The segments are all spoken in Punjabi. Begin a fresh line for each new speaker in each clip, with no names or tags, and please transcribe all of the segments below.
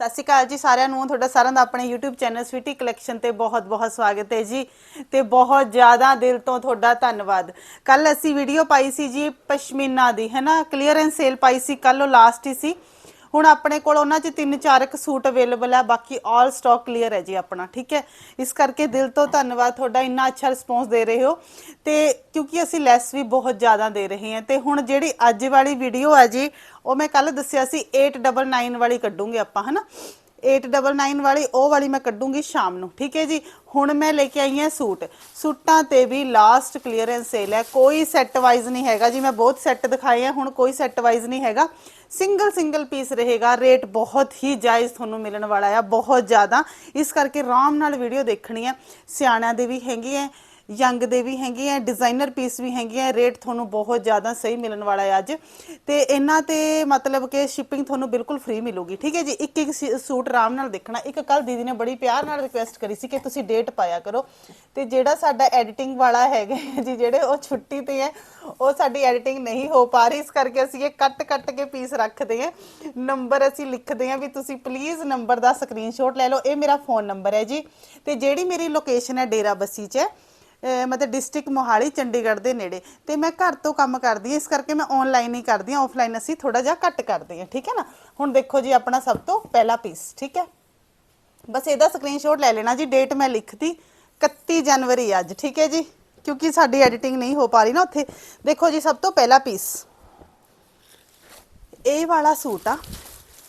ਸਤਿ ਸ਼੍ਰੀ ਅਕਾਲ ਜੀ ਸਾਰਿਆਂ ਨੂੰ, ਤੁਹਾਡਾ ਸਾਰਿਆਂ ਦਾ ਆਪਣੇ YouTube ਚੈਨਲ ਸਵੀਟੀ ਕਲੈਕਸ਼ਨ ਤੇ ਬਹੁਤ-ਬਹੁਤ ਸਵਾਗਤ ਹੈ ਜੀ ਤੇ ਬਹੁਤ ਜ਼ਿਆਦਾ ਦਿਲ ਤੋਂ ਤੁਹਾਡਾ ਧੰਨਵਾਦ। ਕੱਲ ਅਸੀਂ ਵੀਡੀਓ ਪਾਈ ਸੀ ਜੀ ਪਸ਼ਮੀਨਾ ਦੀ ਹੈਨਾ ਕਲੀਅਰੈਂਸ ਸੇਲ ਪਾਈ ਸੀ ਕੱਲ ਉਹ ਲਾਸਟ ਹੀ ਸੀ। ਹੁਣ ਆਪਣੇ ਕੋਲ ਉਹਨਾਂ 'ਚ ਤਿੰਨ ਚਾਰ ਇੱਕ ਸੂਟ ਅਵੇਲੇਬਲ ਹੈ ਬਾਕੀ ਆਲ ਸਟਾਕ ਕਲੀਅਰ ਹੈ ਜੀ ਆਪਣਾ, ਠੀਕ ਹੈ? ਇਸ ਕਰਕੇ ਦਿਲ ਤੋਂ ਧੰਨਵਾਦ ਤੁਹਾਡਾ, ਇੰਨਾ ਅੱਛਾ ਰਿਸਪੌਂਸ ਦੇ ਰਹੇ ਹੋ। ਤੇ ਕਿਉਂਕਿ ਅਸੀਂ ਲੈਸ ਵੀ ਬਹੁਤ ਜ਼ਿਆਦਾ ਦੇ ਰਹੇ ਹਾਂ, ਤੇ ਹੁਣ ਜਿਹੜੀ ਅੱਜ ਵਾਲੀ ਵੀਡੀਓ ਹੈ ਜੀ, ਉਹ ਮੈਂ ਕੱਲ ਦੱਸਿਆ ਸੀ 899 ਵਾਲੀ ਕੱਢੂਗੇ ਆਪਾਂ, ਹਨਾ? 899 ਵਾਲੀ, ਉਹ ਵਾਲੀ ਮੈਂ ਕੱਢੂੰਗੀ ਸ਼ਾਮ ਨੂੰ, ਠੀਕ ਹੈ ਜੀ? ਹੁਣ ਮੈਂ ਲੈ ਕੇ ਆਈ ਹਾਂ ਸੂਟ। ਸੂਟਾਂ ਤੇ ਵੀ ਲਾਸਟ ਕਲੀਅਰੈਂਸ ਸੇਲ ਹੈ, ਕੋਈ ਸੈੱਟ ਵਾਈਜ਼ ਨਹੀਂ ਹੈਗਾ ਜੀ, ਮੈਂ ਬਹੁਤ ਸੈੱਟ ਦਿਖਾਏ ਆ, ਹੁਣ ਕੋਈ ਸੈੱਟ ਵਾਈਜ਼ ਨਹੀਂ ਹੈਗਾ। ਸਿੰਗਲ ਸਿੰਗਲ ਪੀਸ ਰਹੇਗਾ। ਰੇਟ ਬਹੁਤ ਹੀ ਜਾਇਜ਼ ਤੁਹਾਨੂੰ ਮਿਲਣ ਵਾਲਾ ਆ, ਬਹੁਤ ਜ਼ਿਆਦਾ। ਇਸ ਕਰਕੇ ਆਰਾਮ ਨਾਲ ਵੀਡੀਓ ਦੇਖਣੀ ਹੈ। ਸਿਆਣਿਆਂ ਦੇ ਵੀ ਹੈਗੀ ਹੈ। ਯੰਗ ਦੇ ਵੀ ਹੈਗੇ ਆ, ਡਿਜ਼ਾਈਨਰ ਪੀਸ ਵੀ ਹੈਗੇ ਆ ਰੇਟ ਤੁਹਾਨੂੰ ਬਹੁਤ ਜ਼ਿਆਦਾ ਸਹੀ ਮਿਲਣ ਵਾਲਾ ਹੈ ਅੱਜ। ਤੇ ਇਹਨਾਂ ਤੇ ਮਤਲਬ ਕਿ ਸ਼ਿਪਿੰਗ ਤੁਹਾਨੂੰ ਬਿਲਕੁਲ ਫ੍ਰੀ ਮਿਲੂਗੀ, ਠੀਕ ਹੈ ਜੀ? ਇੱਕ ਇੱਕ ਸੀ- ਸੂਟ ਆਰਾਮ ਨਾਲ ਦੇਖਣਾ। ਇੱਕ ਕੱਲ ਦੀਦੀ ਨੇ ਬੜੀ ਪਿਆਰ ਨਾਲ ਰਿਕੁਐਸਟ ਕਰੀ ਸੀ ਕਿ ਤੁਸੀਂ ਡੇਟ ਪਾਇਆ ਕਰੋ। ਤੇ ਜਿਹੜਾ ਸਾਡਾ ਐਡੀਟਿੰਗ ਵਾਲਾ ਹੈਗਾ ਜੀ, ਜਿਹੜੇ ਉਹ ਛੁੱਟੀ ਤੇ ਹੈ, ਉਹ ਸਾਡੀ ਐਡੀਟਿੰਗ ਨਹੀਂ ਹੋ ਪਾ ਰਹੀ। ਇਸ ਕਰਕੇ ਅਸੀਂ ਇਹ ਕੱਟ ਕੱਟ ਕੇ ਪੀਸ ਰੱਖਦੇ ਹਾਂ। ਨੰਬਰ ਅਸੀਂ ਲਿਖਦੇ ਹਾਂ ਵੀ ਤੁਸੀਂ ਪਲੀਜ਼ ਨੰਬਰ ਦਾ ਸਕਰੀਨਸ਼ਾਟ ਲੈ ਲਓ। ਇਹ ਮੇਰਾ ਫੋਨ ਨੰਬਰ ਹੈ ਜੀ। ਤੇ ਜਿਹੜੀ ਮੇਰੀ ਲੋਕੇਸ਼ਨ ਹੈ ਡੇਰਾ ਬੱਸੀ 'ਚ ਹੈ ਮਤਲਬ ਡਿਸਟ੍ਰਿਕਟ ਮੋਹਾਲੀ, ਚੰਡੀਗੜ੍ਹ ਦੇ ਨੇੜੇ। ਤੇ ਮੈਂ ਘਰ ਤੋਂ ਕੰਮ ਕਰਦੀ ਹਾਂ, ਇਸ ਕਰਕੇ ਮੈਂ ਆਨਲਾਈਨ ਹੀ ਕਰਦੀ ਹਾਂ ਆਫਲਾਈਨ ਅਸੀਂ ਥੋੜਾ ਜਿਹਾ ਘੱਟ ਕਰਦੇ ਹਾਂ, ਠੀਕ ਹੈ ਨਾ? ਹੁਣ ਦੇਖੋ ਜੀ ਆਪਣਾ ਸਭ ਤੋਂ ਪਹਿਲਾ ਪੀਸ ਠੀਕ ਹੈ? ਬਸ ਇਹਦਾ ਸਕਰੀਨਸ਼ਾਟ ਲੈ ਲੈਣਾ ਜੀ ਡੇਟ ਮੈਂ ਲਿਖਤੀ 31 ਜਨਵਰੀ ਅੱਜ, ਠੀਕ ਹੈ ਜੀ? ਕਿਉਂਕਿ ਸਾਡੀ ਐਡੀਟਿੰਗ ਨਹੀਂ ਹੋ ਪਾ ਰਹੀ ਨਾ ਉੱਥੇ। ਦੇਖੋ ਜੀ ਸਭ ਤੋਂ ਪਹਿਲਾ ਪੀਸ ਇਹ ਵਾਲਾ ਸੂਟ ਆ,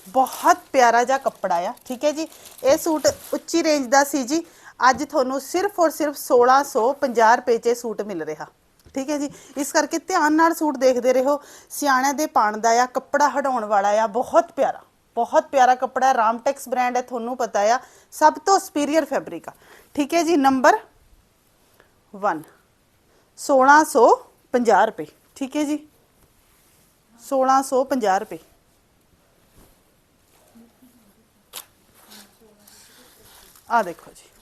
ਬਹੁਤ ਪਿਆਰਾ ਜਿਹਾ ਕੱਪੜਾ ਆ, ਠੀਕ ਹੈ ਜੀ? ਇਹ ਸੂਟ ਉੱਚੀ ਰੇਂਜ ਦਾ ਸੀ ਜੀ ਅੱਜ ਤੁਹਾਨੂੰ ਸਿਰਫ ਔਰ ਸਿਰਫ 1650 ਰੁਪਏ 'ਚ ਇਹ ਸੂਟ ਮਿਲ ਰਿਹਾ। ਠੀਕ ਹੈ ਜੀ? ਇਸ ਕਰਕੇ ਧਿਆਨ ਨਾਲ ਸੂਟ ਦੇਖਦੇ ਰਹੋ। ਸਿਆਣਿਆਂ ਦੇ ਪਾਣ ਦਾ ਆ, ਕੱਪੜਾ ਹਟਾਉਣ ਵਾਲਾ ਆ, ਬਹੁਤ ਪਿਆਰਾ। ਬਹੁਤ ਪਿਆਰਾ ਕੱਪੜਾ, ਰਾਮਟੈਕਸ ਬ੍ਰਾਂਡ ਹੈ, ਤੁਹਾਨੂੰ ਪਤਾ ਆ। ਸਭ ਤੋਂ ਸੁਪੀਰੀਅਰ ਫੈਬਰਿਕ ਆ। ਠੀਕ ਹੈ ਜੀ? ਨੰਬਰ 1 1650 ਰੁਪਏ। ਠੀਕ ਹੈ ਜੀ? 1650 ਰੁਪਏ। ਆ ਦੇਖੋ ਜੀ।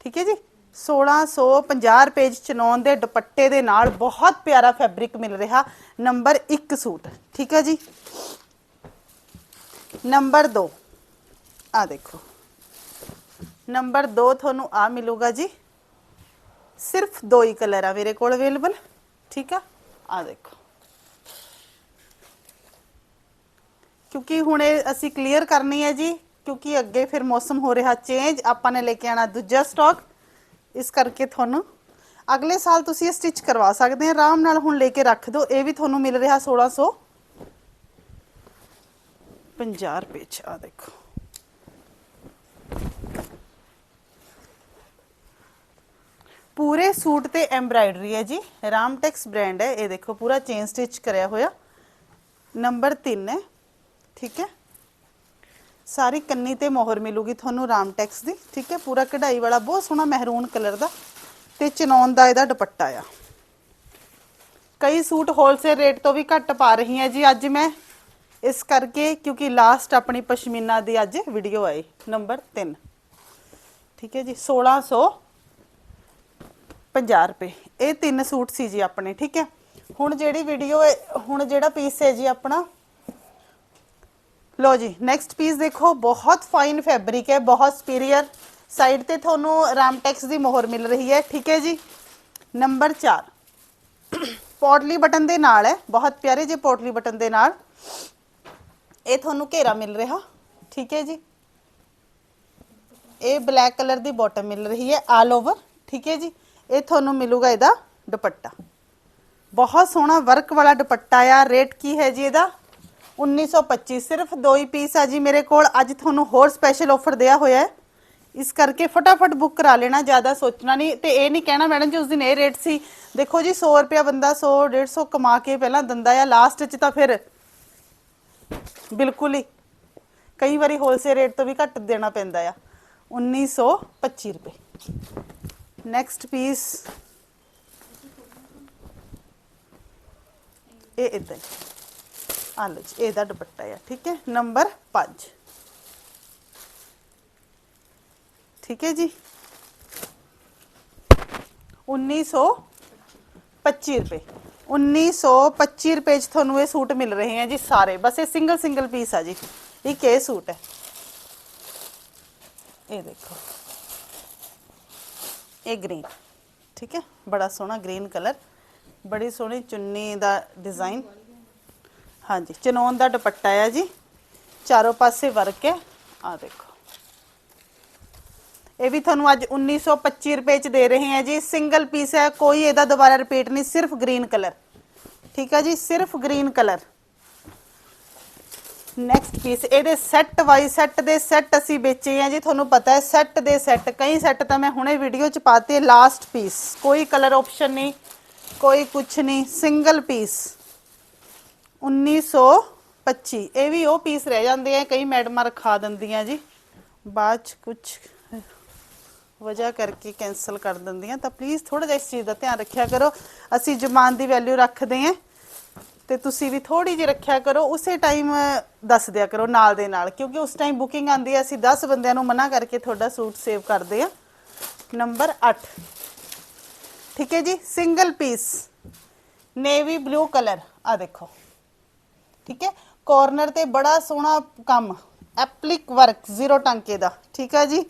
ਠੀਕ ਹੈ ਜੀ? 1650 ਰੁਪਏ 'ਚ ਚਨੌਨ ਦੇ ਦੁਪੱਟੇ ਦੇ ਨਾਲ ਬਹੁਤ ਪਿਆਰਾ ਫੈਬਰਿਕ ਮਿਲ ਰਿਹਾ। ਨੰਬਰ 1 ਸੂਟ, ਠੀਕ ਹੈ ਜੀ? ਨੰਬਰ 2 ਆ ਦੇਖੋ। ਨੰਬਰ 2 ਤੁਹਾਨੂੰ ਆ ਮਿਲੂਗਾ ਜੀ। ਸਿਰਫ ਦੋ ਹੀ ਕਲਰ ਆ ਮੇਰੇ ਕੋਲ ਅਵੇਲੇਬਲ ਠੀਕ ਆ? ਆ ਦੇਖੋ। ਕਿਉਂਕਿ ਹੁਣ ਇਹ ਅਸੀਂ ਕਲੀਅਰ ਕਰਨੀ ਹੈ ਜੀ। ਕਿਉਂਕਿ ਅੱਗੇ ਫਿਰ ਮੌਸਮ ਹੋ ਰਿਹਾ ਚੇਂਜ ਆਪਾਂ ਨੇ ਲੈ ਕੇ ਆਣਾ ਦੂਜਾ ਸਟਾਕ ਇਸ ਕਰਕੇ ਤੁਹਾਨੂੰ ਅਗਲੇ ਸਾਲ ਤੁਸੀਂ ਇਹ ਸਟਿਚ ਕਰਵਾ ਸਕਦੇ ਆ। ਆਰਾਮ ਨਾਲ ਹੁਣ ਲੈ ਕੇ ਰੱਖ ਦਿਓ। ਇਹ ਵੀ ਤੁਹਾਨੂੰ ਮਿਲ ਰਿਹਾ 1600 50 ਰੁਪਏ ਚ। ਆ ਦੇਖੋ। ਪੂਰੇ ਸੂਟ ਤੇ ਐਮਬਰਾਇਡਰੀ ਹੈ ਜੀ। ਰਾਮਟੈਕਸ ਬ੍ਰਾਂਡ ਹੈ। ਇਹ ਦੇਖੋ, ਪੂਰਾ ਚੇਨ ਸਟਿਚ ਕਰਿਆ ਹੋਇਆ। ਨੰਬਰ 3 ਹੈ। ਠੀਕ ਹੈ। ਸਾਰੀ ਕੰਨੀ ਤੇ ਮੋਹਰ ਮਿਲੂਗੀ ਤੁਹਾਨੂੰ ਰਾਮਟੈਕਸ ਦੀ, ਠੀਕ ਹੈ? ਪੂਰਾ ਕਢਾਈ ਵਾਲਾ ਬਹੁਤ ਸੋਹਣਾ ਮਹਿਰੂਨ ਕਲਰ ਦਾ ਤੇ ਚਨੌਨ ਦਾ ਇਹਦਾ ਦੁਪੱਟਾ ਆ। ਕਈ ਸੂਟ ਹੋਲਸੇਲ ਰੇਟ ਤੋਂ ਵੀ ਘੱਟ ਪਾ ਰਹੀ ਹਾਂ ਜੀ ਅੱਜ ਮੈਂ। ਇਸ ਕਰਕੇ ਕਿਉਂਕਿ ਲਾਸਟ ਆਪਣੀ ਪਸ਼ਮੀਨਾ ਦੀ ਅੱਜ ਵੀਡੀਓ ਆਈ ਨੰਬਰ 3 ਠੀਕ ਹੈ ਜੀ 1600 50 ਰੁਪਏ। ਇਹ ਤਿੰਨ ਸੂਟ ਸੀ ਜੀ ਆਪਣੇ, ਠੀਕ ਹੈ? ਹੁਣ ਜਿਹੜੀ ਵੀਡੀਓ ਹੁਣ ਜਿਹੜਾ ਪੀਸ ਹੈ ਜੀ ਆਪਣਾ ਲੋ ਜੀ ਨੈਕਸਟ ਪੀਸ ਦੇਖੋ, ਬਹੁਤ ਫਾਈਨ ਫੈਬਰਿਕ ਹੈ, ਬਹੁਤ ਸੁਪੀਰੀਅਰ ਸਾਈਡ ਤੇ ਤੁਹਾਨੂੰ ਰਾਮਟੈਕਸ ਦੀ ਮੋਹਰ ਮਿਲ ਰਹੀ ਹੈ, ਠੀਕ ਹੈ ਜੀ? ਨੰਬਰ 4 ਪੋਟਲੀ ਬਟਨ ਦੇ ਨਾਲ ਹੈ, ਬਹੁਤ ਪਿਆਰੇ ਜਿਹੇ ਪੋਟਲੀ ਬਟਨ ਦੇ ਨਾਲ। ਇਹ ਤੁਹਾਨੂੰ ਘੇਰਾ ਮਿਲ ਰਿਹਾ, ਠੀਕ ਹੈ ਜੀ? ਇਹ ਬਲੈਕ ਕਲਰ ਦੀ ਬਾਟਮ ਮਿਲ ਰਹੀ ਹੈ ਆਲ ਓਵਰ ਠੀਕ ਹੈ ਜੀ? ਇਹ ਤੁਹਾਨੂੰ ਮਿਲੂਗਾ ਇਹਦਾ ਦੁਪੱਟਾ। ਬਹੁਤ ਸੋਹਣਾ ਵਰਕ ਵਾਲਾ ਦੁਪੱਟਾ ਆ ਰੇਟ ਕੀ ਹੈ ਜੀ ਇਹਦਾ? 1925 ਸਿਰਫ ਦੋ ਹੀ ਪੀਸ ਆ ਜੀ ਮੇਰੇ ਕੋਲ। ਅੱਜ ਤੁਹਾਨੂੰ ਹੋਰ ਸਪੈਸ਼ਲ ਆਫਰ ਦਿਆ ਹੋਇਆ ਹੈ। ਇਸ ਕਰਕੇ ਫਟਾਫਟ ਬੁੱਕ ਕਰਾ ਲੈਣਾ, ਜ਼ਿਆਦਾ ਸੋਚਣਾ ਨਹੀਂ। ਤੇ ਇਹ ਨਹੀਂ ਕਹਿਣਾ ਮੈਡਮ ਜੀ, ਉਸ ਦਿਨ ਇਹ ਰੇਟ ਸੀ। ਦੇਖੋ ਜੀ 100 ਰੁਪਿਆ ਬੰਦਾ 100 150 ਕਮਾ ਕੇ ਪਹਿਲਾਂ ਦਿੰਦਾ ਆ ਲਾਸਟ 'ਚ ਤਾਂ ਫਿਰ ਬਿਲਕੁਲ ਹੀ ਕਈ ਵਾਰੀ ਹੋਲਸੇਲ ਰੇਟ ਤੋਂ ਵੀ ਘੱਟ ਦੇਣਾ ਪੈਂਦਾ ਆ। 1925 ਰੁਪਏ। ਨੈਕਸਟ ਪੀਸ ਇਹ ਇਦਾਂ ਆ ਲਓ ਜੀ ਇਹਦਾ ਦੁਪੱਟਾ ਆ, ਠੀਕ ਹੈ? ਨੰਬਰ 5 ਠੀਕ ਹੈ ਜੀ? 1925 ਰੁਪਏ। 1925 ਰੁਪਏ ਚ ਤੁਹਾਨੂੰ ਇਹ ਸੂਟ ਮਿਲ ਰਹੇ ਹੈ ਜੀ ਸਾਰੇ। ਬਸ ਇਹ ਸਿੰਗਲ ਸਿੰਗਲ ਪੀਸ ਆ ਜੀ। ਇੱਕ ਇਹ ਸੂਟ ਹੈ। ਇਹ ਦੇਖੋ। ਇਹ ਗ੍ਰੀਨ ਠੀਕ ਹੈ? ਬੜਾ ਸੋਹਣਾ ਗ੍ਰੀਨ ਕਲਰ ਬੜੀ ਸੋਹਣੀ ਚੁੰਨੀ ਦਾ ਡਿਜ਼ਾਈਨ ਹਾਂਜੀ ਚਨੋਨ ਦਾ ਦੁਪੱਟਾ ਹੈ ਜੀ। ਚਾਰੋਂ ਪਾਸੇ ਵਰਕ ਹੈ ਆ ਦੇਖੋ। ਇਹ ਵੀ ਤੁਹਾਨੂੰ ਅੱਜ 1925 ਰੁਪਏ ਚ ਦੇ ਰਹੇ ਹਾਂ ਜੀ। ਸਿੰਗਲ ਪੀਸ ਹੈ, ਕੋਈ ਇਹਦਾ ਦੁਬਾਰਾ ਰਿਪੀਟ ਨਹੀਂ, ਸਿਰਫ ਗ੍ਰੀਨ ਕਲਰ ਠੀਕ ਹੈ ਜੀ, ਸਿਰਫ ਗ੍ਰੀਨ ਕਲਰ ਨੈਕਸਟ ਪੀਸ ਇਹਦੇ ਸੈੱਟ ਵਾਈ ਸੈੱਟ ਦੇ ਸੈੱਟ ਅਸੀਂ ਵੇਚੇ ਆ ਜੀ। ਤੁਹਾਨੂੰ ਪਤਾ ਹੈ ਸੈੱਟ ਦੇ ਸੈੱਟ ਕਈ ਸੈੱਟ ਤਾਂ ਮੈਂ ਹੁਣੇ ਵੀਡੀਓ ਚ ਪਾਤੇ ਲਾਸਟ ਪੀਸ ਕੋਈ ਕਲਰ ਆਪਸ਼ਨ ਨਹੀਂ, ਕੋਈ ਕੁਛ ਨਹੀਂ ਸਿੰਗਲ ਪੀਸ 1925 ਇਹ ਵੀ ਉਹ ਪੀਸ ਰਹਿ ਜਾਂਦੇ ਆ, ਕਈ ਮੈਡਮਾਂ ਰਖਾ ਦਿੰਦੀਆਂ ਜੀ। ਬਾਅਦ ਚ ਕੁਛ ਵਜ੍ਹਾ ਕਰਕੇ ਕੈਨਸਲ ਕਰ ਦਿੰਦੀਆਂ। ਤਾਂ ਪਲੀਜ਼ ਥੋੜਾ ਜਿਹਾ ਇਸ ਚੀਜ਼ ਦਾ ਧਿਆਨ ਰੱਖਿਆ ਕਰੋ। ਅਸੀਂ ਜ਼ਮਾਨ ਦੀ ਵੈਲਿਊ ਰੱਖਦੇ ਹਾਂ ਤੇ ਤੁਸੀਂ ਵੀ ਥੋੜੀ ਜਿਹੀ ਰੱਖਿਆ ਕਰੋ। ਉਸੇ ਟਾਈਮ ਦੱਸ ਦਿਆ ਕਰੋ ਨਾਲ ਦੇ ਨਾਲ। ਕਿਉਂਕਿ ਉਸ ਟਾਈਮ ਬੁਕਿੰਗ ਆਂਦੀ ਹੈ ਅਸੀਂ 10 ਬੰਦਿਆਂ ਨੂੰ ਮਨਾ ਕਰਕੇ ਤੁਹਾਡਾ ਸੂਟ ਸੇਵ ਕਰਦੇ ਆ। ਨੰਬਰ 8 ਠੀਕ ਹੈ ਜੀ? Single piece navy blue colour ਆ ਦੇਖੋ। ਠੀਕ ਹੈ? ਕਾਰਨਰ ਤੇ ਬੜਾ ਸੋਹਣਾ ਕੰਮ ਐਪਲਿਕ ਵਰਕ ਜ਼ੀਰੋ ਟਾਂਕੇ ਦਾ, ਠੀਕ ਹੈ ਜੀ?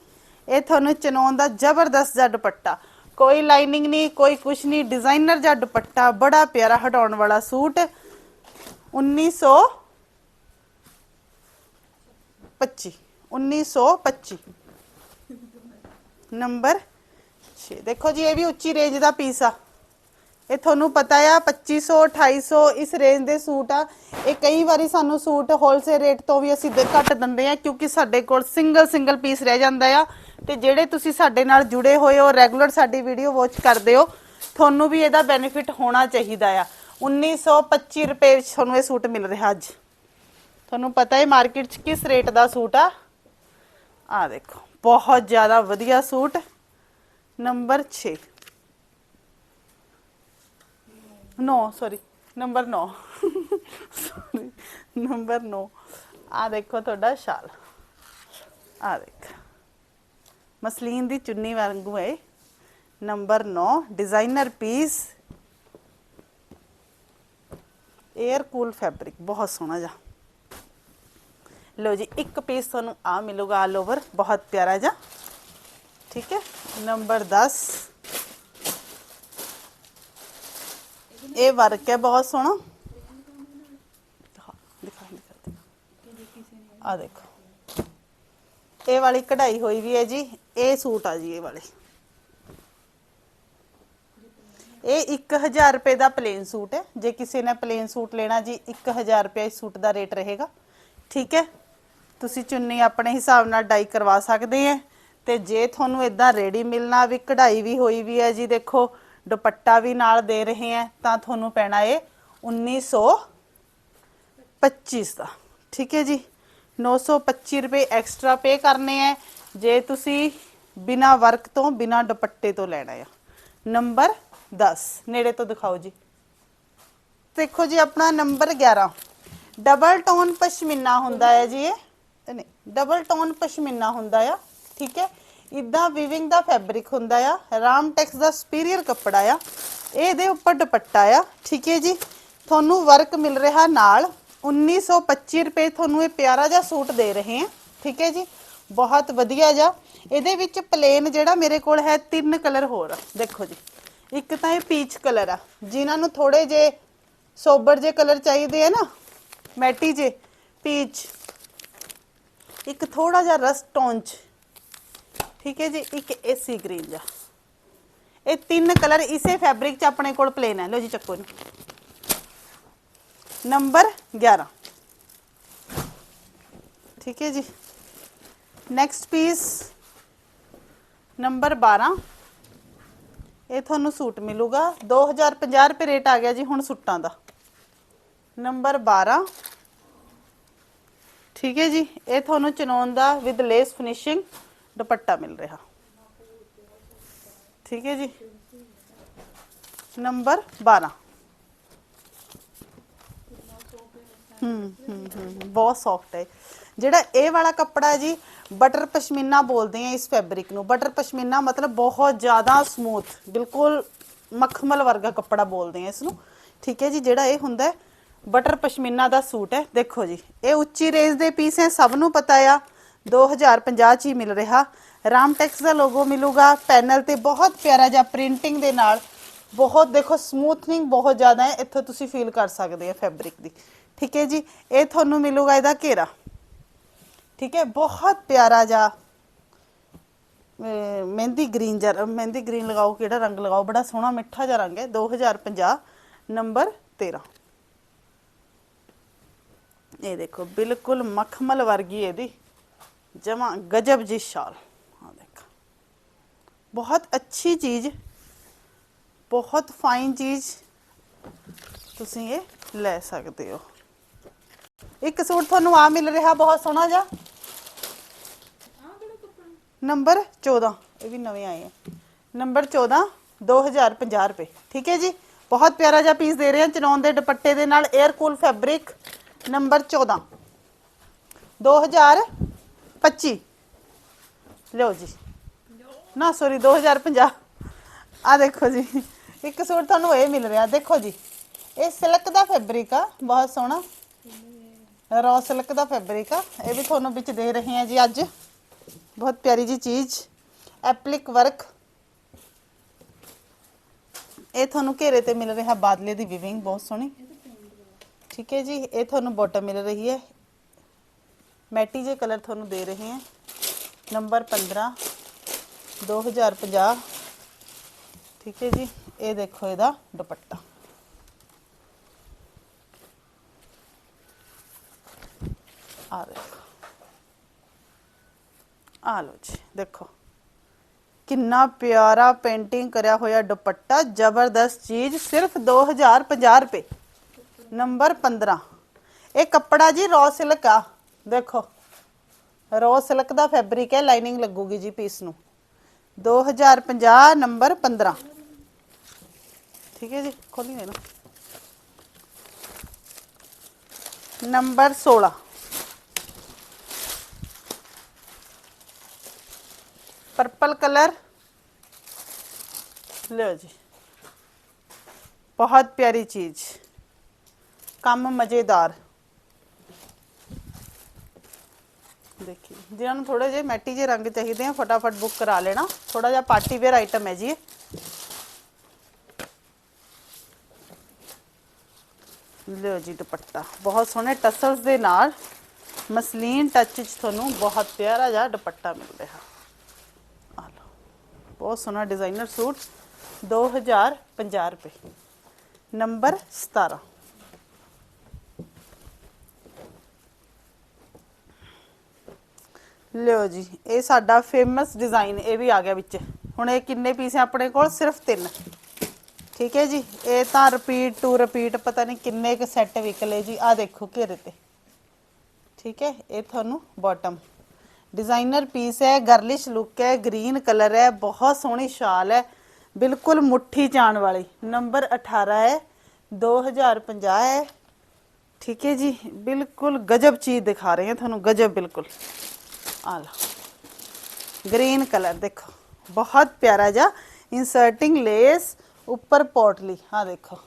ਇਹ ਤੁਹਾਨੂੰ ਚਨੌਨ ਦਾ ਜ਼ਬਰਦਸਤ ਜਿਹਾ ਦੁਪੱਟਾ। ਕੋਈ ਲਾਈਨਿੰਗ ਨਹੀਂ, ਕੋਈ ਕੁਛ ਨਹੀਂ ਡਿਜ਼ਾਈਨਰ ਜਿਹਾ ਦੁਪੱਟਾ, ਬੜਾ ਪਿਆਰਾ ਹਟਾਉਣ ਵਾਲਾ ਸੂਟ। 1925 1925 ਨੰਬਰ 6 ਦੇਖੋ ਜੀ, ਇਹ ਵੀ ਉੱਚੀ ਰੇਂਜ ਦਾ ਪੀਸ ਆ। ਇਹ ਤੁਹਾਨੂੰ ਪਤਾ ਆ 2500 2800 ਇਸ ਰੇਂਜ ਦੇ ਸੂਟ ਆ। ਇਹ ਕਈ ਵਾਰੀ ਸਾਨੂੰ ਸੂਟ ਹੋਲਸੇਲ ਰੇਟ ਤੋਂ ਵੀ ਅਸੀਂ ਘੱਟ ਦਿੰਦੇ ਆ, ਕਿਉਂਕਿ ਸਾਡੇ ਕੋਲ ਸਿੰਗਲ ਸਿੰਗਲ ਪੀਸ ਰਹਿ ਜਾਂਦਾ ਆ। ਤੇ ਜਿਹੜੇ ਤੁਸੀਂ ਸਾਡੇ ਨਾਲ ਜੁੜੇ ਹੋਏ ਹੋ ਰੈਗੂਲਰ ਸਾਡੀ ਵੀਡੀਓ ਵਾਚ ਕਰਦੇ ਹੋ, ਤੁਹਾਨੂੰ ਵੀ ਇਹਦਾ ਬੈਨੀਫਿਟ ਹੋਣਾ ਚਾਹੀਦਾ ਆ। 1925 ਰੁਪਏ ਵਿੱਚ ਤੁਹਾਨੂੰ ਇਹ ਸੂਟ ਮਿਲ ਰਿਹਾ ਅੱਜ। ਤੁਹਾਨੂੰ ਪਤਾ ਹੈ ਮਾਰਕੀਟ 'ਚ ਕਿਸ ਰੇਟ ਦਾ ਸੂਟ ਆ? ਆ ਦੇਖੋ, ਬਹੁਤ ਜ਼ਿਆਦਾ ਵਧੀਆ suit. Number 6 no sorry number 9 sorry number 9 ਆ ਦੇਖੋ ਤੁਹਾਡਾ ਸ਼ਾਲ ਆ ਦੇਖ ਮਸਲੀਨ ਦੀ ਚੁੰਨੀ ਵਾਂਗੂ ਹੈ number 9 designer piece air cool fabric ਬਹੁਤ ਸੋਹਣਾ ਜਿਹਾ ਲੋ ਜੀ ਇੱਕ ਪੀਸ ਤੁਹਾਨੂੰ ਆ ਮਿਲੂਗਾ ਆਲ ਓਵਰ ਬਹੁਤ ਪਿਆਰਾ ਜਿਹਾ ਠੀਕ ਹੈ ਨੰਬਰ 10 ਇਹ ਵਰਕ ਹੈ ਬਹੁਤ ਸੋਹਣਾ। ਦਿਖਾ ਦਿਖਾ। ਦਿਖਾ ਆ ਦੇਖੋ ਇਹ ਵਾਲੀ ਕਢਾਈ ਹੋਈ ਵੀ ਹੈ ਜੀ, ਇਹ ਸੂਟ ਆ ਜੀ ਇਹ ਵਾਲੇ। ਇਹ 1000 ਰੁਪਏ ਦਾ ਪਲੇਨ ਸੂਟ ਹੈ। ਜੇ ਕਿਸੇ ਨੇ ਪਲੇਨ ਸੂਟ ਲੈਣਾ ਜੀ 1000 ਰੁਪਏ ਇਸ ਸੂਟ ਦਾ ਰੇਟ ਰਹੇਗਾ। ਠੀਕ ਹੈ? ਤੁਸੀਂ ਚੁੰਨੀ ਆਪਣੇ ਹਿਸਾਬ ਨਾਲ ਡਾਈ ਕਰਵਾ ਸਕਦੇ ਆ ਤੇ ਜੇ ਤੁਹਾਨੂੰ ਇਦਾਂ ਰੈਡੀ ਮਿਲਣਾ ਵੀ, ਕਢਾਈ ਵੀ ਹੋਈ ਵੀ ਹੈ ਜੀ, ਦੇਖੋ ਦੁਪੱਟਾ ਵੀ ਨਾਲ ਦੇ ਰਹੇ ਹੈ ਤਾਂ ਤੁਹਾਨੂੰ ਪੈਣਾ ਇਹ 1925 ਦਾ। ਠੀਕ ਹੈ ਜੀ? 925 ਰੁਪਏ ਐਕਸਟਰਾ ਪੇ ਕਰਨੇ ਹੈ ਜੇ ਤੁਸੀਂ ਬਿਨਾ ਵਰਕ ਤੋਂ, ਬਿਨਾ ਦੁਪੱਟੇ ਤੋਂ ਲੈਣਾ ਆ। ਨੰਬਰ 10 ਨੇੜੇ ਤੋਂ ਦਿਖਾਓ ਜੀ। ਦੇਖੋ ਜੀ, ਆਪਣਾ ਨੰਬਰ 11 ਡਬਲ ਟੋਨ ਪਸ਼ਮੀਨਾ ਹੁੰਦਾ ਹੈ ਜੀ ਇਹ। ਇਹ ਨਹੀਂ, ਡਬਲ ਟੋਨ ਪਸ਼ਮੀਨਾ ਹੁੰਦਾ ਆ। ਠੀਕ ਹੈ ਇਦਾਂ ਵੀਵਿੰਗ ਦਾ ਫੈਬਰਿਕ ਹੁੰਦਾ ਆ ਰਾਮਟੈਕਸ ਦਾ ਸੁਪੀਰੀਅਰ ਕੱਪੜਾ ਆ, ਇਹਦੇ ਉੱਪਰ ਦੁਪੱਟਾ ਆ, ਠੀਕ ਹੈ ਜੀ? ਤੁਹਾਨੂੰ ਵਰਕ ਮਿਲ ਰਿਹਾ ਨਾਲ 1925 ਰੁਪਏ ਤੁਹਾਨੂੰ ਇਹ ਪਿਆਰਾ ਜਿਹਾ ਸੂਟ ਦੇ ਰਹੇ ਆ, ਠੀਕ ਹੈ ਜੀ? ਬਹੁਤ ਵਧੀਆ ਜਾ ਇਹਦੇ ਵਿੱਚ ਪਲੇਨ ਜਿਹੜਾ ਮੇਰੇ ਕੋਲ ਹੈ, ਤਿੰਨ ਕਲਰ ਹੋਰ ਆ ਦੇਖੋ ਜੀ। ਇੱਕ ਤਾਂ ਇਹ ਪੀਚ ਕਲਰ ਆ, ਜਿਨ੍ਹਾਂ ਨੂੰ ਥੋੜੇ ਜੇ ਸੋਬਰ ਜੇ ਕਲਰ ਚਾਹੀਦੇ ਆ ਨਾ ਮੈਟੀ ਜੇ ਪੀਚ ਇੱਕ ਥੋੜਾ ਜਿਹਾ ਰਸਟ ਟੋਨ ਠੀਕ ਹੈ ਜੀ, ਇੱਕ ਏਸੀ ਗ੍ਰੀਨ ਜਾ ਇਹ ਤਿੰਨ ਕਲਰ ਇਸੇ ਫੈਬਰਿਕ ਚ ਆਪਣੇ ਕੋਲ ਪਲੇਨ ਹੈ ਲੋ ਜੀ, ਚੱਕੋ ਨੂੰ ਨੰਬਰ 11 ਠੀਕ ਹੈ ਜੀ। ਨੈਕਸਟ ਪੀਸ ਨੰਬਰ 12 ਇਹ ਤੁਹਾਨੂੰ ਸੂਟ ਮਿਲੂਗਾ। 2050 ਰੁਪਏ ਰੇਟ ਆ ਗਿਆ ਜੀ ਹੁਣ ਸੂਟਾਂ ਦਾ। ਨੰਬਰ 12 ਠੀਕ ਹੈ ਜੀ। ਇਹ ਤੁਹਾਨੂੰ ਚਨੌਨ ਦਾ ਵਿਦ ਲੇਸ ਫਿਨਿਸ਼ਿੰਗ ਦੁਪੱਟਾ ਮਿਲ ਰਿਹਾ। ਠੀਕ ਹੈ ਜੀ। ਨੰਬਰ 12 ਹੂੰ ਹੂੰ ਬਹੁਤ ਸੌਫਟ ਹੈ। ਜਿਹੜਾ ਇਹ ਵਾਲਾ ਕੱਪੜਾ ਜੀ ਬਟਰ ਪਸ਼ਮੀਨਾ ਬੋਲਦੇ ਆ ਇਸ ਫੈਬਰਿਕ ਨੂੰ। ਬਟਰ ਪਸ਼ਮੀਨਾ ਮਤਲਬ ਬਹੁਤ ਜ਼ਿਆਦਾ ਸਮੂਥ ਬਿਲਕੁਲ ਮਖਮਲ ਵਰਗਾ ਕੱਪੜਾ ਬੋਲਦੇ ਆ ਇਸ ਨੂੰ ਠੀਕ ਹੈ ਜੀ, ਜਿਹੜਾ ਇਹ ਹੁੰਦਾ ਹੈ ਬਟਰ ਪਸ਼ਮੀਨਾ ਦਾ ਸੂਟ ਹੈ। ਦੇਖੋ ਜੀ, ਇਹ ਉੱਚੀ ਰੇਂਜ ਦੇ ਪੀਸ ਹੈ, ਸਭ ਨੂੰ ਪਤਾ ਆ। 2050 ਚ ਹੀ ਮਿਲ ਰਿਹਾ। ਰਾਮਟੈਕਸ ਦਾ ਲੋਗੋ ਮਿਲੂਗਾ, ਪੈਨਲ ਤੇ ਬਹੁਤ ਪਿਆਰਾ ਜਿਹਾ ਪ੍ਰਿੰਟਿੰਗ ਦੇ ਨਾਲ। ਬਹੁਤ ਦੇਖੋ ਸਮੂਥਨਿੰਗ ਬਹੁਤ ਜ਼ਿਆਦਾ ਹੈ, ਇੱਥੋਂ ਤੁਸੀਂ ਫੀਲ ਕਰ ਸਕਦੇ ਆ ਫੈਬਰਿਕ ਦੀ। ਠੀਕ ਹੈ ਜੀ, ਇਹ ਤੁਹਾਨੂੰ ਮਿਲੂਗਾ ਇਹਦਾ ਘੇਰਾ। ਠੀਕ ਹੈ, ਬਹੁਤ ਪਿਆਰਾ ਜਿਹਾ ਮਹਿੰਦੀ ਗ੍ਰੀਨ ਜਰ ਮਹਿੰਦੀ ਗ੍ਰੀਨ ਲਗਾਓ, ਕਿਹੜਾ ਰੰਗ ਲਗਾਓ, ਬੜਾ ਸੋਹਣਾ ਮਿੱਠਾ ਜਿਹਾ ਰੰਗ ਹੈ 2050 ਨੰਬਰ 13 ਇਹ ਦੇਖੋ, ਬਿਲਕੁਲ ਮਖਮਲ ਵਰਗੀ ਇਹਦੀ। ਜਮਾ ਗਜਬ ਜੀ ਸ਼ਾਲ। ਆ ਦੇਖ। ਬਹੁਤ ਅੱਛੀ ਚੀਜ਼, ਬਹੁਤ ਫਾਈਨ ਚੀਜ਼ ਤੁਸੀਂ ਇਹ ਲੈ ਸਕਦੇ ਹੋ। ਇੱਕ ਸੂਟ ਤੁਹਾਨੂੰ ਆ ਮਿਲ ਰਿਹਾ, ਬਹੁਤ ਸੋਹਣਾ ਜਿਹਾ। ਨੰਬਰ 14 ਇਹ ਵੀ ਨਵੇਂ ਆਏ ਆ। ਨੰਬਰ 14 2050 ਰੁਪਏ। ਠੀਕ ਹੈ ਜੀ? ਬਹੁਤ ਪਿਆਰਾ ਜਿਹਾ ਪੀਸ ਦੇ ਰਹੇ ਆ ਚਨੌਨ ਦੇ ਦੁਪੱਟੇ ਦੇ ਨਾਲ 에ਅਰ ਕੂਲ ਫੈਬਰਿਕ ਨੰਬਰ 14 2025 ਲਓ ਜੀ। ਨਾ ਸੌਰੀ 2050 ਆ ਦੇਖੋ ਜੀ, ਇੱਕ ਸੂਟ ਤੁਹਾਨੂੰ ਇਹ ਮਿਲ ਰਿਹਾ। ਦੇਖੋ ਜੀ, ਇਹ ਸਿਲਕ ਦਾ ਫੈਬਰਿਕ ਆ, ਬਹੁਤ ਸੋਹਣਾ। ਰॉ ਸਿਲਕ ਦਾ ਫੈਬਰਿਕ ਆ, ਇਹ ਵੀ ਤੁਹਾਨੂੰ ਵਿੱਚ ਦੇ ਰਹੇ ਹਾਂ ਜੀ ਅੱਜ। ਬਹੁਤ ਪਿਆਰੀ ਜੀ ਚੀਜ਼, ਐਪਲਿਕ ਵਰਕ। ਇਹ ਤੁਹਾਨੂੰ ਘੇਰੇ ਤੇ ਮਿਲ ਰਿਹਾ, ਬਾਦਲੇ ਦੀ ਵਿਵਿੰਗ ਬਹੁਤ ਸੋਹਣੀ। ਠੀਕ ਹੈ ਜੀ, ਇਹ ਤੁਹਾਨੂੰ ਬਾਟਮ ਮਿਲ ਰਹੀ ਹੈ। ਮੈਟੀ ਜੇ ਕਲਰ ਤੁਹਾਨੂੰ ਦੇ ਰਹੇ ਹਾਂ। ਨੰਬਰ 15 2050 ਠੀਕ ਹੈ ਜੀ, ਇਹ ਦੇਖੋ ਇਹਦਾ ਦੁਪੱਟਾ। ਆ ਦੇਖੋ। ਆ ਲੋ ਜੀ, ਦੇਖੋ। ਕਿੰਨਾ ਪਿਆਰਾ ਪੇਂਟਿੰਗ ਕਰਿਆ ਹੋਇਆ ਦੁਪੱਟਾ, ਜ਼ਬਰਦਸਤ ਚੀਜ਼, ਸਿਰਫ 2050 ਰੁਪਏ। ਨੰਬਰ 15 ਇਹ ਕੱਪੜਾ ਜੀ ਰॉ ਸਿਲਕ ਆ। ਦੇਖੋ ਰॉ ਸਿਲਕ ਦਾ ਫੈਬਰਿਕ ਹੈ ਲਾਈਨਿੰਗ ਲੱਗੂਗੀ ਜੀ ਪੀਸ ਨੂੰ 2050 ਨੰਬਰ 15 ਠੀਕ ਹੈ ਜੀ ਖੋਲੀ ਨਾ ਨੰਬਰ 16 पर्पल कलर लो जी बहुत प्यारी चीज ਕੰਮ ਮਜ਼ੇਦਾਰ ਦੇਖੀ। ਜਿਹਨਾਂ ਨੂੰ ਥੋੜੇ ਜਿਹੇ ਮੈਟੀ ਜਿਹੇ ਰੰਗ ਚਾਹੀਦੇ ਆ, ਫਟਾਫਟ ਬੁੱਕ ਕਰਾ ਲੈਣਾ। ਥੋੜਾ ਜਿਹਾ ਪਾਰਟੀ ਵੇਅਰ ਆਈਟਮ ਹੈ ਜੀ ਇਹ। ਲਿਓ ਜੀ ਦੁਪੱਟਾ। ਬਹੁਤ ਸੋਹਣੇ ਟਸਲਸ ਦੇ ਨਾਲ ਮਸਲੀਨ ਟੱਚ ਚ ਤੁਹਾਨੂੰ ਬਹੁਤ ਪਿਆਰਾ ਜਿਹਾ ਦੁਪੱਟਾ ਮਿਲ ਰਿਹਾ। ਆ ਲਓ। ਬਹੁਤ ਸੋਹਣਾ ਡਿਜ਼ਾਈਨਰ ਸੂਟ 2050 ਰੁਪਏ। ਨੰਬਰ 17 ਲਿਓ ਜੀ, ਇਹ ਸਾਡਾ ਫੇਮਸ ਡਿਜ਼ਾਈਨ ਇਹ ਵੀ ਆ ਗਿਆ ਵਿੱਚ। ਹੁਣ ਇਹ ਕਿੰਨੇ ਪੀਸ ਹੈ ਆਪਣੇ ਕੋਲ? ਸਿਰਫ ਤਿੰਨ। ਠੀਕ ਹੈ ਜੀ? ਇਹ ਤਾਂ ਰਿਪੀਟ ਟੂ ਰਿਪੀਟ ਪਤਾ ਨਹੀਂ ਕਿੰਨੇ ਕ ਸੈੱਟ ਵਿਕਲੇ ਜੀ। ਆ ਦੇਖੋ ਘੇਰੇ ਤੇ। ਠੀਕ ਹੈ? ਇਹ ਤੁਹਾਨੂੰ ਬਾਟਮ ਡਿਜ਼ਾਈਨਰ ਪੀਸ ਹੈ ਗਰਲਿਸ਼ ਲੁੱਕ ਹੈ ਗ੍ਰੀਨ ਕਲਰ ਹੈ, ਬਹੁਤ ਸੋਹਣੀ ਸ਼ਾਲ ਹੈ। ਬਿਲਕੁਲ ਮੁੱਠੀ ਚਾਣ ਵਾਲੀ। ਨੰਬਰ 18 ਹੈ 2050 ਹੈ। ਠੀਕ ਹੈ ਜੀ? ਬਿਲਕੁਲ ਗਜਬ ਚੀਜ਼ ਦਿਖਾ ਰਹੇ ਹਾਂ ਤੁਹਾਨੂੰ, ਗਜਬ ਬਿਲਕੁਲ। ਆ ਲਓ। ਗ੍ਰੀਨ ਕਲਰ ਦੇਖੋ। ਬਹੁਤ ਪਿਆਰਾ ਜਿਹਾ ਇਨਸਰਟਿੰਗ ਲੇਸ ਉੱਪਰ ਪੋਟਲੀ ਆ ਦੇਖੋ।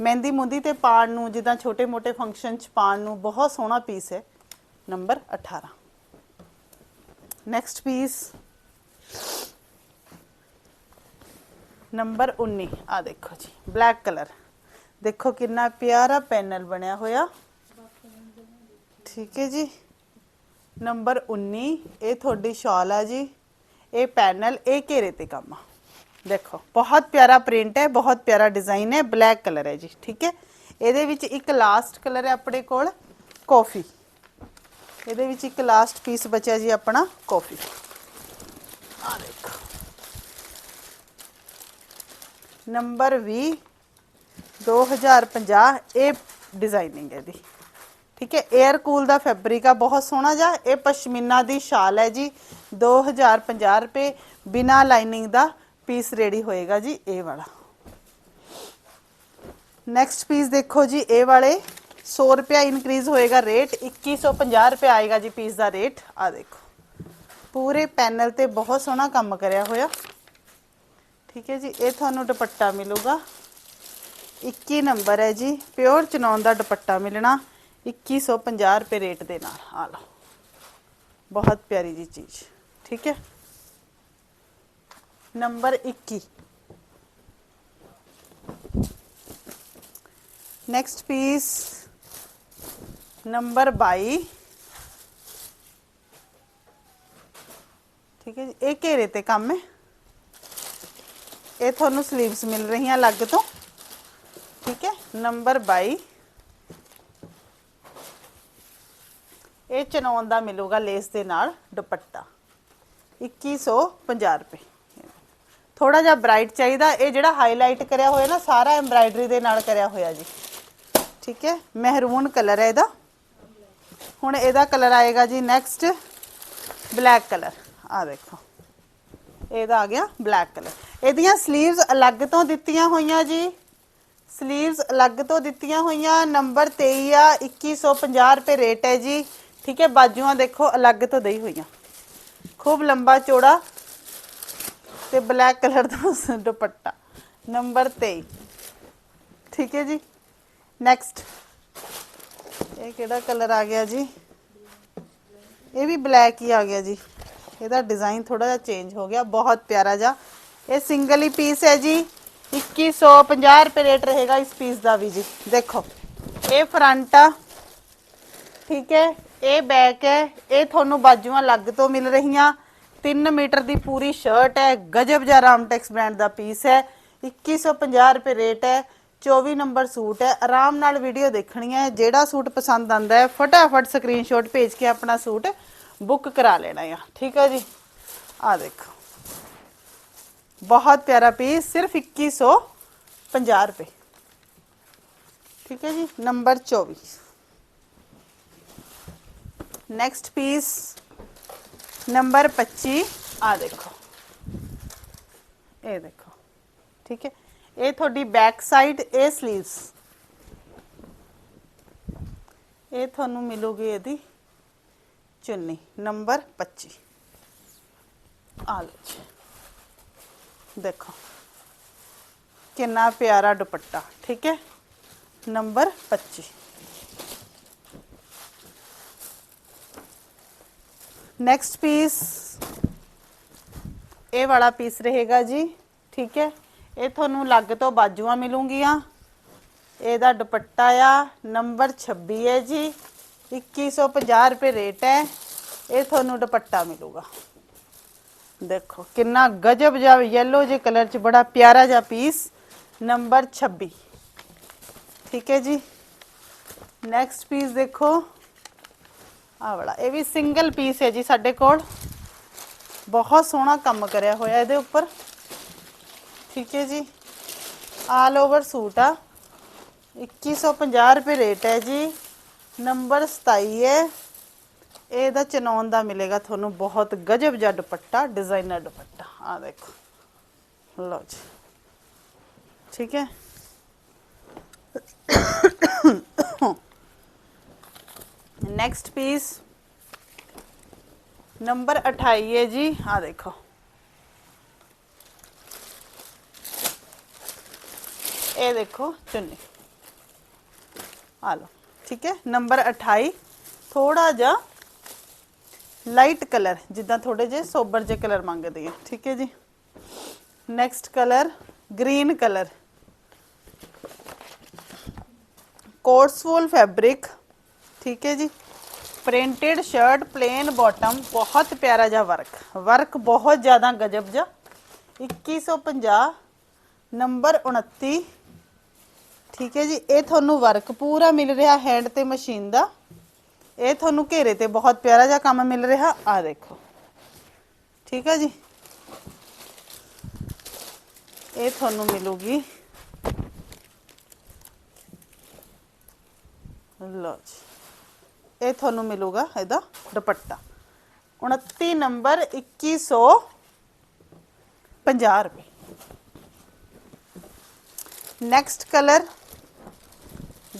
ਮਹਿੰਦੀ ਮੁੰਦੀ ਤੇ ਪਾਣ ਨੂੰ, ਜਿੱਦਾਂ ਛੋਟੇ ਮੋਟੇ ਫੰਕਸ਼ਨ ਚ ਪਾਣ ਨੂੰ ਬਹੁਤ ਸੋਹਣਾ ਪੀਸ ਹੈ। ਨੰਬਰ 18 ਨੈਕਸਟ ਪੀਸ ਨੰਬਰ 19 ਆ ਦੇਖੋ ਜੀ। ਬਲੈਕ ਕਲਰ ਦੇਖੋ ਕਿੰਨਾ ਪਿਆਰਾ ਪੈਨਲ ਬਣਿਆ ਹੋਇਆ। ਠੀਕ ਹੈ ਜੀ। ਨੰਬਰ 19 ਇਹ ਤੁਹਾਡੀ ਸ਼ਾਲ ਆ ਜੀ। ਇਹ ਪੈਨਲ, ਇਹ ਘੇਰੇ ਤੇ ਕੰਮ ਆ। ਦੇਖੋ, ਬਹੁਤ ਪਿਆਰਾ ਪ੍ਰਿੰਟ ਹੈ, ਬਹੁਤ ਪਿਆਰਾ ਡਿਜ਼ਾਈਨ ਹੈ, ਬਲੈਕ ਕਲਰ ਹੈ ਜੀ, ਠੀਕ ਹੈ? ਇਹਦੇ ਵਿੱਚ ਇੱਕ ਲਾਸਟ ਕਲਰ ਹੈ ਆਪਣੇ ਕੋਲ, ਕਾਫੀ। ਇਹਦੇ ਵਿੱਚ ਇੱਕ ਲਾਸਟ ਪੀਸ ਬਚਿਆ ਜੀ ਆਪਣਾ, ਕਾਫੀ। ਆ ਦੇਖੋ। ਨੰਬਰ 20 2050 ਇਹ ਡਿਜ਼ਾਈਨਿੰਗ ਹੈ ਦੀ ਠੀਕ ਹੈ 에ਅਰ ਕੂਲ ਦਾ ਫੈਬਰਿਕ ਆ, ਬਹੁਤ ਸੋਹਣਾ ਜਿਹਾ, ਇਹ ਪਸ਼ਮੀਨਾ ਦੀ ਸ਼ਾਲ ਹੈ ਜੀ। 2050 ਰੁਪਏ ਬਿਨਾ ਲਾਈਨਿੰਗ ਦਾ ਪੀਸ ਰੈਡੀ ਹੋਏਗਾ ਜੀ, ਇਹ ਵਾਲਾ। ਨੈਕਸਟ ਪੀਸ ਦੇਖੋ ਜੀ, ਇਹ ਵਾਲੇ। 100 ਰੁਪਿਆ ਇਨਕਰੀਜ਼ ਹੋਏਗਾ ਰੇਟ 2150 ਰੁਪਏ ਆਏਗਾ ਜੀ ਪੀਸ ਦਾ ਰੇਟ ਆ ਦੇਖੋ, ਪੂਰੇ ਪੈਨਲ ਤੇ ਬਹੁਤ ਸੋਹਣਾ ਕੰਮ ਕਰਿਆ ਹੋਇਆ। ਠੀਕ ਹੈ ਜੀ, ਇਹ ਤੁਹਾਨੂੰ ਦੁਪੱਟਾ ਮਿਲੂਗਾ। 21 ਨੰਬਰ ਹੈ ਜੀ ਪਿਓਰ ਚਨੌਨ ਦਾ ਦੁਪੱਟਾ ਮਿਲਣਾ। 2150 ਰੁਪਏ ਰੇਟ ਦੇ ਨਾਲ ਆ ਲਓ ਬਹੁਤ ਪਿਆਰੀ ਜੀ ਚੀਜ਼ ਠੀਕ ਹੈ ਨੰਬਰ 21 ਨੈਕਸਟ ਪੀਸ ਨੰਬਰ 22 ਠੀਕ ਹੈ ਜੀ ਇਹ ਘੇਰੇ ਤੇ ਕੰਮ ਹੈ ਇਹ ਤੁਹਾਨੂੰ ਸਲੀਵਸ ਮਿਲ ਰਹੀਆਂ ਅਲੱਗ ਤੋਂ ਠੀਕ ਹੈ ਨੰਬਰ 22 ਇਹ ਚਨੌਨ ਦਾ ਮਿਲੂਗਾ ਲੇਸ ਦੇ ਨਾਲ ਦੁਪੱਟਾ। 2150 ਰੁਪਏ। ਥੋੜਾ ਜਿਹਾ ਬ੍ਰਾਈਟ ਚਾਹੀਦਾ। ਇਹ ਜਿਹੜਾ ਹਾਈਲਾਈਟ ਕਰਿਆ ਹੋਇਆ ਨਾ, ਸਾਰਾ ਐਮਬ੍ਰਾਇਡਰੀ ਦੇ ਨਾਲ ਕਰਿਆ ਹੋਇਆ ਜੀ। ਠੀਕ ਹੈ? ਮਹਿਰੂਨ ਕਲਰ ਹੈ ਇਹਦਾ। ਹੁਣ ਇਹਦਾ ਕਲਰ ਆਏਗਾ ਜੀ ਨੈਕਸਟ ਬਲੈਕ ਕਲਰ ਆ ਦੇਖੋ। ਇਹਦਾ ਆ ਗਿਆ ਬਲੈਕ ਕਲਰ ਇਹਦੀਆਂ 슬ੀਵਸ ਅਲੱਗ ਤੋਂ ਦਿੱਤੀਆਂ ਹੋਈਆਂ ਜੀ। 슬ੀਵਸ ਅਲੱਗ ਤੋਂ ਦਿੱਤੀਆਂ ਹੋਈਆਂ। ਨੰਬਰ 23 ਆ 2150 ਰੁਪਏ ਰੇਟ ਹੈ ਜੀ। ਠੀਕ ਹੈ, ਬਾਜੂਆਂ ਦੇਖੋ, ਅਲੱਗ ਤੋਂ ਦਈ ਹੋਈਆਂ। ਖੂਬ ਲੰਬਾ ਚੌੜਾ ਤੇ ਬਲੈਕ ਕਲਰ ਦਾ ਦੁਪੱਟਾ। ਨੰਬਰ 23 ਠੀਕ ਹੈ ਜੀ? ਨੈਕਸਟ ਇਹ ਕਿਹੜਾ ਕਲਰ ਆ ਗਿਆ ਜੀ? ਇਹ ਵੀ ਬਲੈਕ ਹੀ ਆ ਗਿਆ ਜੀ। ਇਹਦਾ ਡਿਜ਼ਾਈਨ ਥੋੜਾ ਜਿਹਾ ਚੇਂਜ ਹੋ ਗਿਆ, ਬਹੁਤ ਪਿਆਰਾ ਜਿਹਾ। ਇਹ ਸਿੰਗਲ ਹੀ ਪੀਸ ਹੈ ਜੀ। 2150 ਰੁਪਏ ਰੇਟ ਰਹੇਗਾ ਇਸ ਪੀਸ ਦਾ ਵੀ ਜੀ। ਦੇਖੋ, ਇਹ ਫਰੰਟ ਆ। ਠੀਕ ਹੈ? ਇਹ ਬੈਕ ਹੈ, ਇਹ ਤੁਹਾਨੂੰ ਬਾਜੂਆਂ ਲੱਗ ਤੋਂ ਮਿਲ ਰਹੀਆਂ। 3 ਮੀਟਰ ਦੀ ਪੂਰੀ ਸ਼ਰਟ ਹੈ, ਗਜਬ ਜਿਹਾ ਰਾਮਟੈਕਸ ਬ੍ਰਾਂਡ ਦਾ ਪੀਸ ਹੈ। 2150 ਰੁਪਏ ਰੇਟ ਹੈ 24 ਨੰਬਰ ਸੂਟ ਹੈ। ਆਰਾਮ ਨਾਲ ਵੀਡੀਓ ਦੇਖਣੀ ਹੈ, ਜਿਹੜਾ ਸੂਟ ਪਸੰਦ ਆਂਦਾ ਹੈ, ਫਟਾਫਟ ਸਕਰੀਨਸ਼ਾਟ ਭੇਜ ਕੇ ਆਪਣਾ ਸੂਟ ਬੁੱਕ ਕਰਾ ਲੈਣਾ ਹੈ ਠੀਕ ਹੈ ਜੀ? ਆ ਦੇਖੋ। ਬਹੁਤ ਪਿਆਰਾ ਪੀਸ ਸਿਰਫ 2150 ਰੁਪਏ। ਠੀਕ ਹੈ ਜੀ? ਨੰਬਰ 24 ਨੈਕਸਟ ਪੀਸ ਨੰਬਰ 25 ਆ ਦੇਖੋ ਇਹ ਦੇਖੋ ਠੀਕ ਹੈ ਇਹ ਤੁਹਾਡੀ ਬੈਕ ਸਾਈਡ ਇਹ 슬ੀਵਸ ਇਹ ਤੁਹਾਨੂੰ ਮਿਲੂਗੀ ਇਹਦੀ ਚੁੰਨੀ ਨੰਬਰ 25 ਆ ਲਓ ਦੇਖੋ ਕਿੰਨਾ ਪਿਆਰਾ ਦੁਪੱਟਾ ਠੀਕ ਹੈ ਨੰਬਰ 25 ਨੈਕਸਟ ਪੀਸ ਇਹ ਵਾਲਾ ਪੀਸ ਰਹੇਗਾ ਜੀ, ਠੀਕ ਹੈ? ਇਹ ਤੁਹਾਨੂੰ ਲੱਗ ਤੋਂ ਬਾਜੂਆਂ ਮਿਲੂਗੀਆਂ। ਇਹਦਾ ਦੁਪੱਟਾ ਆ, ਨੰਬਰ 26 ਹੈ ਜੀ 2150 ਰੁਪਏ ਰੇਟ ਹੈ। ਇਹ ਤੁਹਾਨੂੰ ਦੁਪੱਟਾ ਮਿਲੂਗਾ। ਦੇਖੋ, ਕਿੰਨਾ ਗਜਬ ਜਿਹਾ yellow ਜੇ ਕਲਰ ਚ ਬੜਾ ਪਿਆਰਾ ਜਿਹਾ ਪੀਸ ਨੰਬਰ 26 ਠੀਕ ਹੈ ਜੀ? ਨੈਕਸਟ ਪੀਸ ਦੇਖੋ। ਆ ਵਾਲਾ। ਇਹ ਵੀ ਸਿੰਗਲ ਪੀਸ ਹੈ ਜੀ ਸਾਡੇ ਕੋਲ। ਬਹੁਤ ਸੋਹਣਾ ਕੰਮ ਕਰਿਆ ਹੋਇਆ ਇਹਦੇ ਉੱਪਰ। ਠੀਕ ਹੈ ਜੀ। ਆਲ ਓਵਰ ਸੂਟ ਆ। 2150 ਰੁਪਏ ਰੇਟ ਹੈ ਜੀ। ਨੰਬਰ 27 ਹੈ। ਇਹਦਾ ਚਨੌਨ ਦਾ ਮਿਲੇਗਾ ਤੁਹਾਨੂੰ ਬਹੁਤ ਗਜਬ ਜਿਹਾ ਦੁਪੱਟਾ ਡਿਜ਼ਾਈਨਰ ਦੁਪੱਟਾ। ਆ ਦੇਖੋ। ਲਓ ਜੀ। ਠੀਕ ਹੈ। ਨੈਕਸਟ ਪੀਸ ਨੰਬਰ 28 ਹੈ ਜੀ ਆ ਦੇਖੋ ਇਹ ਦੇਖੋ ਚੁੰਨੀ ਆ ਲਓ ਠੀਕ ਹੈ ਨੰਬਰ 28 ਥੋੜਾ ਜਿਹਾ ਲਾਈਟ ਕਲਰ ਜਿੱਦਾਂ ਥੋੜੇ ਜਿਹੇ ਸੋਬਰ ਜਿਹੇ ਕਲਰ ਮੰਗਦੇ ਆ ਠੀਕ ਹੈ ਜੀ ਨੈਕਸਟ ਕਲਰ ਗ੍ਰੀਨ ਕਲਰ ਕੋਟਸਵੋਲ ਫੈਬਰਿਕ ਠੀਕ ਹੈ ਜੀ। ਪ੍ਰਿੰਟਡ ਸ਼ਰਟ ਪਲੇਨ ਬਾਟਮ ਬਹੁਤ ਪਿਆਰਾ ਜਿਹਾ ਵਰਕ ਵਰਕ ਬਹੁਤ ਜ਼ਿਆਦਾ ਗਜਬ ਜਿਹਾ। 2150 ਨੰਬਰ 29 ਠੀਕ ਹੈ ਜੀ। ਇਹ ਤੁਹਾਨੂੰ ਵਰਕ ਪੂਰਾ ਮਿਲ ਰਿਹਾ ਹੈਂਡ ਤੇ ਮਸ਼ੀਨ ਦਾ। ਇਹ ਤੁਹਾਨੂੰ ਘੇਰੇ ਤੇ ਬਹੁਤ ਪਿਆਰਾ ਜਿਹਾ ਕੰਮ ਮਿਲ ਰਿਹਾ। ਆ ਦੇਖੋ। ਠੀਕ ਹੈ ਜੀ। ਇਹ ਤੁਹਾਨੂੰ ਮਿਲੂਗੀ। ਲਓ ਜੀ। ਇਹ ਤੁਹਾਨੂੰ ਮਿਲੂਗਾ ਇਹਦਾ ਦੁਪੱਟਾ। 29 ਨੰਬਰ 2150 ਰੁਪਏ। ਨੈਕਸਟ ਕਲਰ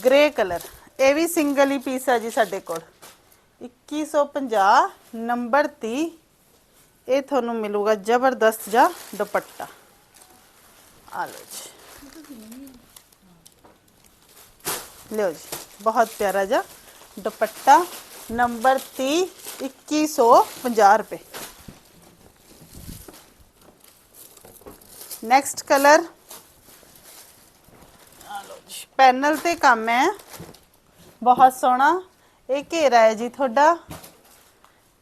ਗ੍ਰੇ ਕਲਰ ਇਹ ਵੀ ਸਿੰਗਲ ਹੀ ਪੀਸ ਹੈ ਜੀ ਸਾਡੇ ਕੋਲ। 2150 ਨੰਬਰ 30 ਇਹ ਤੁਹਾਨੂੰ ਮਿਲੂਗਾ ਜ਼ਬਰਦਸਤ ਜਿਹਾ ਦੁਪੱਟਾ। ਆ ਲਓ ਜੀ। ਲਿਓ ਜੀ, ਬਹੁਤ ਪਿਆਰਾ ਜਿਹਾ ਦੁਪੱਟਾ ਨੰਬਰ 30 2150 ਰੁਪਏ। ਨੈਕਸਟ ਕਲਰ ਪੈਨਲ ਤੇ ਕੰਮ ਹੈ। ਬਹੁਤ ਸੋਹਣਾ। ਇਹ ਘੇਰਾ ਹੈ ਜੀ ਤੁਹਾਡਾ।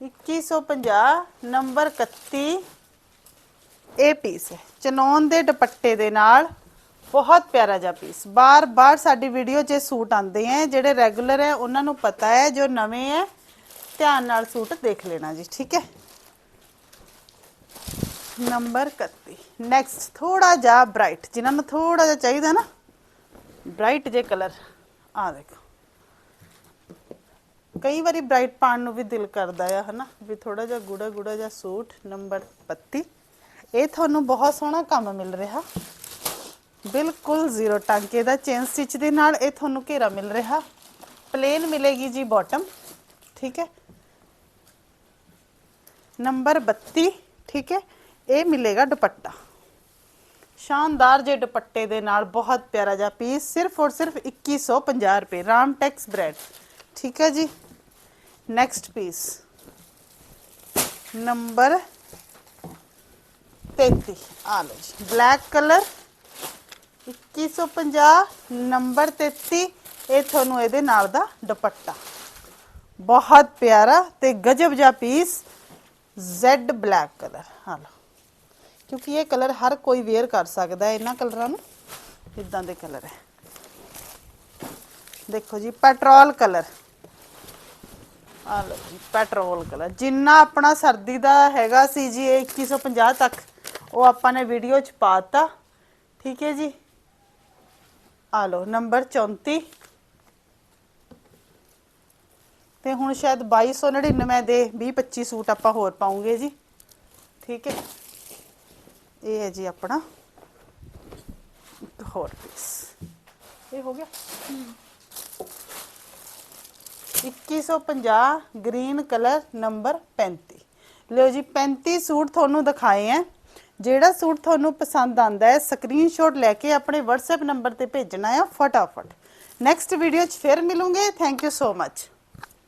2150 ਨੰਬਰ 31 ਇਹ ਪੀਸ ਹੈ। ਚਨੌਨ ਦੇ ਦੁਪੱਟੇ ਦੇ ਨਾਲ ਬਹੁਤ ਪਿਆਰਾ ਜਿਹਾ ਪੀਸ ਬਾਰ-ਬਾਰ ਸਾਡੀ ਵੀਡੀਓ 'ਚ ਸੂਟ ਆਉਂਦੇ ਹੈ ਜਿਹੜੇ ਰੈਗੂਲਰ ਹੈ ਉਹਨਾਂ ਨੂੰ ਪਤਾ ਹੈ ਜੋ ਨਵੇਂ ਹੈ ਧਿਆਨ ਨਾਲ ਸੂਟ ਦੇਖ ਲੈਣਾ ਜੀ, ਠੀਕ ਹੈ ਨੰਬਰ 31 ਨੈਕਸਟ ਥੋੜਾ ਜਿਹਾ ਬ੍ਰਾਈਟ ਜਿਨ੍ਹਾਂ ਨੂੰ ਥੋੜਾ ਜਿਹਾ ਚਾਹੀਦਾ ਨਾ ਬ੍ਰਾਈਟ ਜੇ ਕਲਰ ਆ ਦੇਖੋ। ਕਈ ਵਾਰੀ ਬ੍ਰਾਈਟ ਪਾਣ ਨੂੰ ਵੀ ਦਿਲ ਕਰਦਾ ਆ, ਹਨਾ? ਵੀ ਥੋੜਾ ਜਿਹਾ ਗੂੜਾ ਗੂੜਾ ਜਿਹਾ ਸੂਟ ਨੰਬਰ 32 ਇਹ ਤੁਹਾਨੂੰ ਬਹੁਤ ਸੋਹਣਾ ਕੰਮ ਮਿਲ ਰਿਹਾ। ਬਿਲਕੁਲ ਜ਼ੀਰੋ ਟਾਂਕੇ ਦਾ ਚੇਨ ਸਟਿਚ ਦੇ ਨਾਲ ਇਹ ਤੁਹਾਨੂੰ ਘੇਰਾ ਮਿਲ ਰਿਹਾ। ਪਲੇਨ ਮਿਲੇਗੀ ਜੀ ਬਾਟਮ ਠੀਕ ਹੈ। ਨੰਬਰ 32 ਠੀਕ ਹੈ। ਇਹ ਮਿਲੇਗਾ ਦੁਪੱਟਾ। ਸ਼ਾਨਦਾਰ ਜੇ ਦੁਪੱਟੇ ਦੇ ਨਾਲ ਬਹੁਤ ਪਿਆਰਾ ਜਿਹਾ ਪੀਸ ਸਿਰਫ ਔਰ ਸਿਰਫ 2150 ਰੁਪਏ ਰਾਮ ਟੈਕਸ ਬ੍ਰੈਡ ਠੀਕ ਹੈ ਜੀ। ਨੈਕਸਟ ਪੀਸ ਨੰਬਰ 33 ਆ ਲਓ ਜੀ ਬਲੈਕ ਕਲਰ 2150 ਨੰਬਰ 33 ਇਹ ਤੁਹਾਨੂੰ ਇਹਦੇ ਨਾਲ ਦਾ ਦੁਪੱਟਾ। ਬਹੁਤ ਪਿਆਰਾ ਤੇ ਗਜਬ ਜਿਹਾ ਪੀਸ ਜ਼ੈਡ ਬਲੈਕ ਕਲਰ ਹਾਂ ਲਓ। ਕਿਉਂਕਿ ਇਹ ਕਲਰ ਹਰ ਕੋਈ ਵੇਅਰ ਕਰ ਸਕਦਾ ਹੈ ਇਹਨਾਂ ਕਲਰਾਂ ਨੂੰ। ਇਦਾਂ ਦੇ ਕਲਰ ਹੈ। ਦੇਖੋ ਜੀ ਪੈਟਰੋਲ ਕਲਰ ਆ ਲਓ ਜੀ ਪੈਟਰੋਲ ਕਲਰ ਜਿੰਨਾ ਆਪਣਾ ਸਰਦੀ ਦਾ ਹੈਗਾ ਸੀ ਜੀ, ਇਹ 2150 ਤੱਕ, ਉਹ ਆਪਾਂ ਨੇ ਵੀਡੀਓ ਚ ਪਾਤਾ ਠੀਕ ਹੈ ਜੀ? ਆ ਲਓ, ਨੰਬਰ 34 ਤੇ ਹੁਣ ਸ਼ਾਇਦ 2299 ਦੇ 20 25 ਸੂਟ ਆਪਾਂ ਹੋਰ ਪਾਉਂਗੇ ਜੀ। ਠੀਕ ਹੈ। ਇਹ ਹੈ ਜੀ ਆਪਣਾ। ਇੱਕ ਹੋਰ ਪੀਸ ਇਹ ਹੋ ਗਿਆ। 2150 ਗ੍ਰੀਨ ਕਲਰ ਨੰਬਰ 35 ਲਿਓ ਜੀ 35 ਸੂਟ ਤੁਹਾਨੂੰ ਦਿਖਾਏ ਹੈ। ਜਿਹੜਾ ਸੂਟ ਤੁਹਾਨੂੰ ਪਸੰਦ ਆਂਦਾ ਹੈ ਸਕਰੀਨਸ਼ਾਟ ਲੈ ਕੇ ਆਪਣੇ WhatsApp ਨੰਬਰ ਤੇ ਭੇਜਣਾ ਹੈ ਫਟਾਫਟ। ਨੈਕਸਟ ਵੀਡੀਓ 'ਚ ਫਿਰ ਮਿਲੂਗੇ। Thank you so much